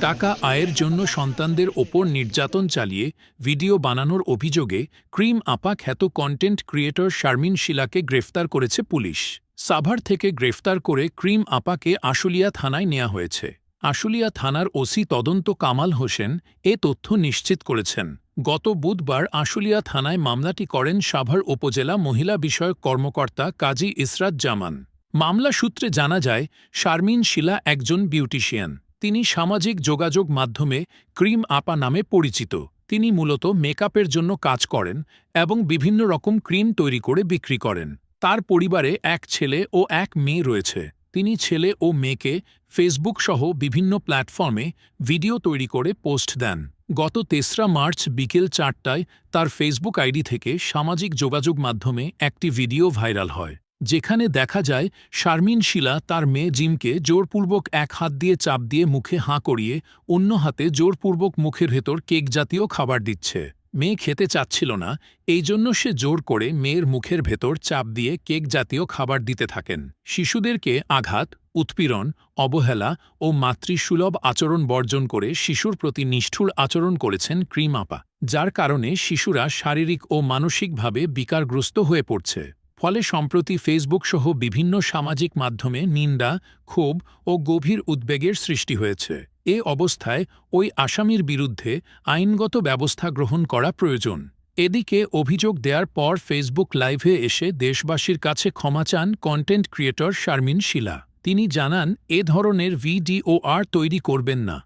টাকা আয়ের জন্য সন্তানদের ওপর নির্যাতন চালিয়ে ভিডিও বানানোর অভিযোগে ক্রিম আপা খ্যাত কন্টেন্ট ক্রিয়েটর শারমিন শিলাকে গ্রেফতার করেছে পুলিশ। সাভার থেকে গ্রেফতার করে ক্রিম আপাকে আশুলিয়া থানায় নেওয়া হয়েছে। আশুলিয়া থানার ওসি তদন্ত কামাল হোসেন এ তথ্য নিশ্চিত করেছেন। গত বুধবার আশুলিয়া থানায় মামলাটি করেন সাভার উপজেলা মহিলা বিষয়ক কর্মকর্তা কাজী ইসরাত জামান। মামলা সূত্রে জানা যায়, শারমিন শিলা একজন বিউটিশিয়ান। তিনি সামাজিক যোগাযোগ মাধ্যমে ক্রিম আপা নামে পরিচিত। তিনি মূলত মেকআপের জন্য কাজ করেন এবং বিভিন্ন রকম ক্রিম তৈরি করে বিক্রি করেন। তার পরিবারে এক ছেলে ও এক মেয়ে রয়েছে। তিনি ছেলে ও মেয়েকে ফেসবুক সহ বিভিন্ন প্ল্যাটফর্মে ভিডিও তৈরি করে পোস্ট দেন। গত তেসরা মার্চ বিকেল চারটায় তার ফেসবুক আইডি থেকে সামাজিক যোগাযোগ মাধ্যমে একটি ভিডিও ভাইরাল হয়, যেখানে দেখা যায় শারমিন শিলা তার মেয়ে জিমকে জোরপূর্বক এক হাত দিয়ে চাপ দিয়ে মুখে হাঁ করিয়ে অন্য হাতে জোরপূর্বক মুখের ভেতর কেক জাতীয় খাবার দিচ্ছে। মেয়ে খেতে চাচ্ছিল না, এই জন্য সে জোর করে মেয়ের মুখের ভেতর চাপ দিয়ে কেক জাতীয় খাবার দিতে থাকেন। শিশুদেরকে আঘাত, উৎপীড়ন, অবহেলা ও মাতৃসুলভ আচরণ বর্জন করে শিশুর প্রতি নিষ্ঠুর আচরণ করেছেন ক্রিম আপা, যার কারণে শিশুরা শারীরিক ও মানসিকভাবে বিকারগ্রস্ত হয়ে পড়ছে। ফলে সম্প্রতি ফেসবুক সহ বিভিন্ন সামাজিক মাধ্যমে নিন্দা, ক্ষোভ ও গভীর উদ্বেগের সৃষ্টি হয়েছে। এ অবস্থায় ওই আসামির বিরুদ্ধে আইনগত ব্যবস্থা গ্রহণ করা প্রয়োজন। এদিকে অভিযোগ দেওয়ার পর ফেসবুক লাইভে এসে দেশবাসীর কাছে ক্ষমা চান কন্টেন্ট ক্রিয়েটর শারমিন শিলা। তিনি জানান, এ ধরনের ভিডিওআর তৈরি করবেন না।